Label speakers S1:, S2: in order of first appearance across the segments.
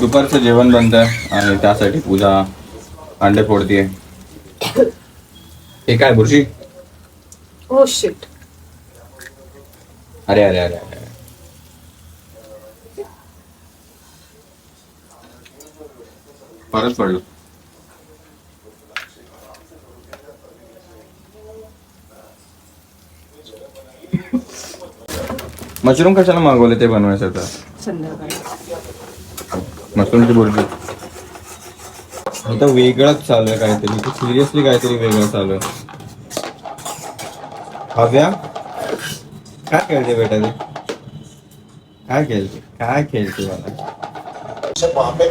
S1: दुपारचं जेवण बनतंय आणि त्यासाठी पूजा अंडे फोडतीये. हे काय बुरशी
S2: हो शिट
S1: अरे अरे अरे अरे. परत पडलं. मशरूम कशाला मागवले ते बनवायचं तर
S2: संध्याकाळी.
S1: मशरूमची बुर्जी आता वेगळंच चालू आहे काहीतरी. सिरियसली काहीतरी वेगळं चालू आहे. हव्या? काय खेळते बेटा ते? काय खेळते? काय खेळते मला?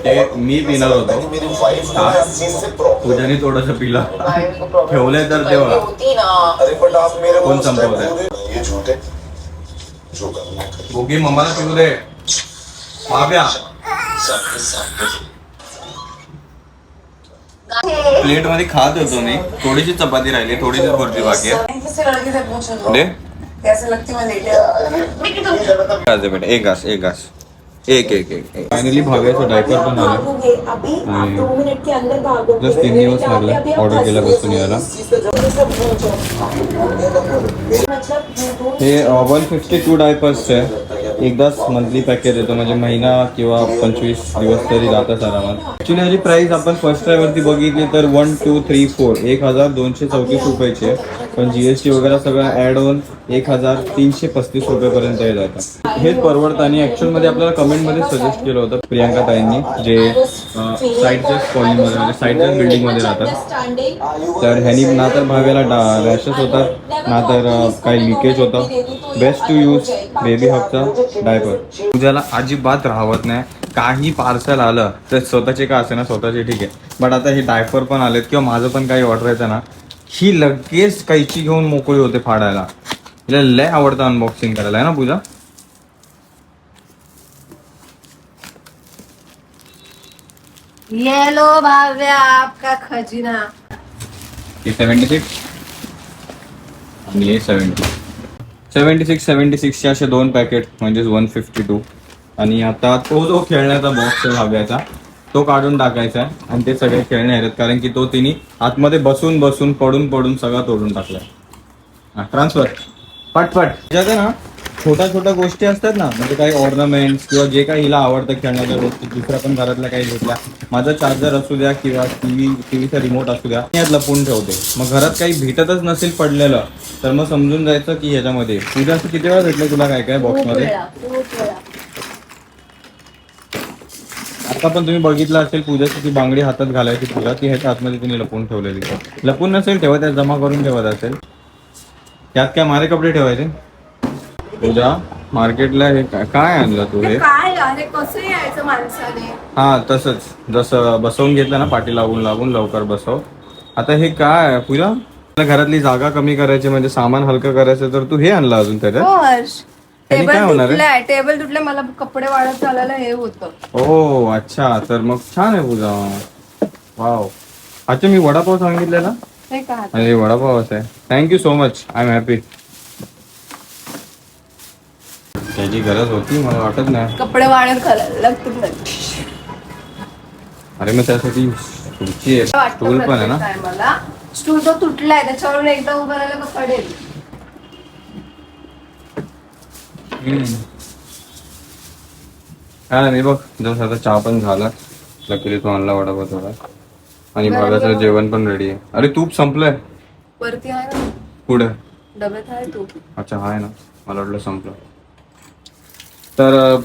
S1: ते मी पिणार होतो. पूजाने थोडस पिला. ठेवलंय तर तेव्हा
S3: कोण संपवत आहे मेरे
S1: मम्माला पिऊ दे. हव्या प्लेटमध्ये खात होतो मी थोडीशी चपाती राहिली थोडीशी बुर्जी बाकी आहे
S4: किसी लड़के से पूछ? लो
S1: दे।
S4: कैसे लगती मैं लेटे
S1: घास दे बेटा एक घास एक घास एक एक एक फायनली भाव्याचं डायपर पण आलं
S5: भागोगे अभी आप दो मिनट के अंदर भागोगे।
S1: जस्ट तीन दिवस लागले ऑर्डर केल्यापासून यायला
S5: मतलब
S1: हे वन फिफ्टी टू डायपर्स आहे एकदाच मंथली पॅकेज येतो म्हणजे महिना किंवा पंचवीस दिवस तरी जातात आरामात. ऍक्च्युली याची प्राईस आपण फर्स्ट ट्राय बघितली तर वन टू थ्री फोर एक हजार दोनशे चौतीस रुपयाची आहे. पण टी वगैरे सगळं ऍड होऊन एक हजार तीनशे पस्तीस रुपयेपर्यंत हे जातं. हेच परवडतं आणि मध्ये आपल्याला कमेंटमध्ये सजेस्ट केलं होतं प्रियांका ताईंनी जे साईडच्याच कॉलनीमध्ये म्हणजे साईडच्याच बिल्डिंगमध्ये राहतात. तर ह्यानी ना तर भाव्याला रॅशेस होतात ना तर काही लिकेज होतं. बेस्ट टू यूज बेबी हबचा डायपर तुझ्याला अजिबात राहत नाही. काही पार्सल आलं तर स्वतःचे का असे ना स्वतःचे ठीक आहे. बट आता हे डायपर पण आलेत किंवा माझं पण काही ऑर्डर येतं ना ही लगेच कैची घेऊन मोकळी होते फाडायला. हिला लय आवडतं अनबॉक्सिंग करायला आहे ना पूजा?
S2: ये लो भाव्या आपका खजिना.
S1: ही सेव्हन्टी सिक्स आणि हे सेव्हन्टी सेव्हन्टी सिक्स सेव्हन्टी सिक्सचे असे दोन पॅकेट म्हणजेच वन फिफ्टी टू आणि आता तो जो खेळण्याचा बॉक्स आहे तो काढून टाकायचा आहे. आणि ते सगळे खेळणे आहेत कारण की तो तिने आतमध्ये बसून बसून पडून पडून सगळा तोडून टाकलाय. ट्रान्सफर पटपट. ज्याचं ना छोट्या छोट्या गोष्टी असतात ना म्हणजे काही ऑर्नामेंट्स किंवा जे काही हिला आवडतं खेळण्याच्या गोष्टी दुसऱ्या पण घरातल्या काही घेतल्या. माझा चार्जर असू द्या किंवा टीव्ही टीव्हीचा रिमोट असू द्या मी यात लपून ठेवते. मग घरात काही भेटतच नसेल पडलेलं तर मग समजून जायचं की ह्याच्यामध्ये. तुझ्या असं किती वेळा भेटलं तुला काय काय बॉक्समध्ये आता पण तुम्ही बघितलं असेल पूजाची ती बांगडी हातात घालायची पूजा ती ह्याच्या आतमध्ये तिने लपून ठेवलेली. लपून नसेल ठेवत त्यात जमा करून ठेवत असेल. त्यात काय मारे कपडे ठेवायचे? पूजा मार्केटला हे काय काय आणलं तू हे
S2: काय अरे कसं यायचं माणसाने?
S1: हा तसंच. जसं बसवून घेतलं ना पाठी लागून लागून लवकर बसव. आता हे काय आहे, पूजा? तुला घरातली जागा कमी करायची म्हणजे सामान हलकं करायचं तर तू हे आणलं अजून त्याच्यात?
S2: हो हर्ष.
S1: त्याने काय
S2: टेबल
S1: होणार आहे?
S2: तुटलाय टेबल तुटले मला कपडे वाढत चालायला हे होतं.
S1: ओ अच्छा तर मग छान आहे पूजा. वाव. अच्छा मी वडापाव सांगितलेला?
S2: हे काय?
S1: अरे वडापावच आहे. Thank you so much I am happy त्याची गरज होती मला वाटत नाही.
S2: कपडे वाळत घालायला लागतील
S1: अरे मग त्यासाठी खुर्ची आहे. स्टूल पण आहे ना?
S2: मला स्टूल तो तुटलाय त्याच्यावरून एकदा उभं राहिलं का पडेल?
S1: हम्म. काय नाही बघ जसं आता चहा पण झाला. लकीली तू आणला वडापाव थोडा. आणि भागाचं जेवण पण रेडी आहे. अरे तूप संपलंय.
S2: वरती आहे ना?
S1: पुढे
S2: डब्यात आहे तू
S1: अच्छा आहे ना. मला वाटलं संपलं. तर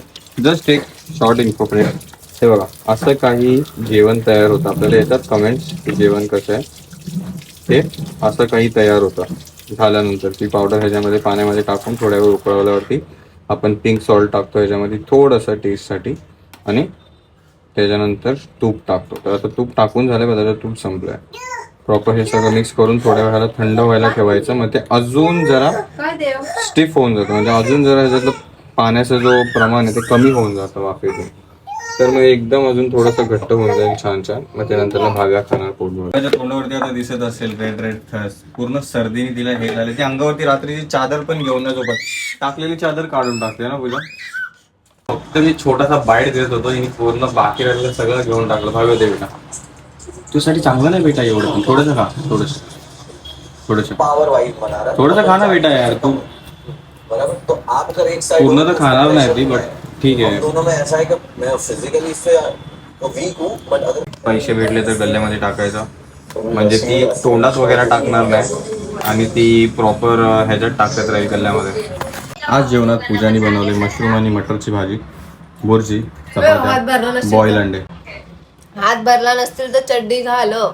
S1: जस्ट एक शॉर्ट इन्फो हे बघा असं काही जेवण तयार होतं. आपल्याला येतात कमेंट्स की जेवण कसं आहे. हे असं काही तयार होतं. झाल्यानंतर ती पावडर ह्याच्यामध्ये पाण्यामध्ये टाकून थोड्या वेळ उकळवल्यावरती आपण पिंक सॉल्ट टाकतो. ह्याच्यामध्ये थोडंसं टेस्टसाठी आणि त्याच्यानंतर तूप टाकतो. तर आता तूप टाकून झालं बघा त्याचं तूप संपलंय. प्रॉपर हे सगळं मिक्स करून थोड्या वेळाला थंड व्हायला ठेवायचं. मग ते अजून जरा स्टिफ होऊन जातं. म्हणजे अजून जरा ह्याच्यातलं पाण्याचं जो प्रमाण आहे ते कमी होऊन जातं वाफेतून. तर मग एकदम अजून थोडंसं घट्ट होऊन जाईल छान छान मग त्यानंतर भागा खाणार पोटभर. त्याच्या तोंडावरती आता दिसत असेल रेड रेड थस पूर्ण सर्दीने तिला हे झाले. ती अंगावरती रात्रीची चादर पण घेऊन झोपत टाकलेली चादर काढून टाकते ना पूजा? फक्त मी छोटासा बाईट देत होतो. आणि पूर्ण बाकी राहिलेलं सगळं घेऊन टाकलं. भावी होते बेटा तुझ्यासाठी चांगलं नाही बेटा एवढं. पण थोडंसं खा. थोडस. थोडस. थोडंसं खा ना बेटा यार. तू
S3: बराबर? तो आप अगर एक साइड
S1: पूर्ण तर खाणार नाही ती बट ठीक आहे
S3: दोनों में ऐसा है कि मैं फिजिकली इससे वीक हूँ बट अगर
S1: पैसे भेटले तर गल्ल्यामध्ये टाकायचं. म्हणजे ती तोंडात वगैरे टाकणार नाही आणि ती प्रॉपर ह्याच्यात टाकत राहील गल्ल्यामध्ये. आज जेवणात पूजानी बनवले मशरूम आणि मटरची भाजी चपात्या
S2: नसेल
S1: बॉईल अंडे.
S2: हात भरला नसतील तर चड्डी घाल हो.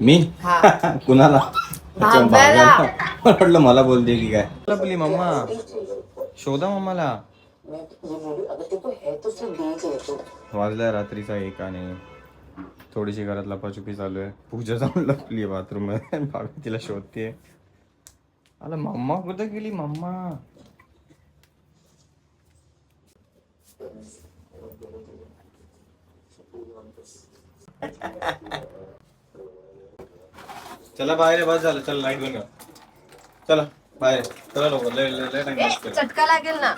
S1: मी?
S2: हा.
S1: कुणाला? मला वाटलं मला बोलते की काय. आपली मम्मा शोधा मम्माला. वाजलाय रात्रीचा एक आणि थोडीशी घरात लपाछुपी चालू आहे. पूजा जाऊन लपली बाथरूम मध्ये. भाभी तिला शोधते आला मम्मा कुठं गेली मम्मा? चला बाहेर बस झालं. चला लाइट बंद कर. चला बाहेर आहे. चला लवकर. लय.
S2: चटका लागेल ना.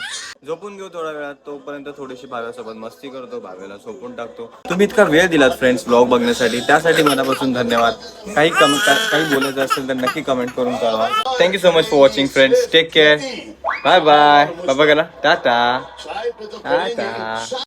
S1: झोपून घेऊ थोड्या वेळात. तोपर्यंत थोडीशी भाव्यासोबत मस्ती करतो भाव्याला झोपून टाकतो. तुम्ही इतका वेळ दिलात फ्रेंड्स ब्लॉग बघण्यासाठी. त्यासाठी मनापासून धन्यवाद. काही कम का- काही बोलायचं असेल तर नक्की कमेंट करून कळवा. Thank you so much for watching friends take care bye bye बाबा गेला टाटा टाटा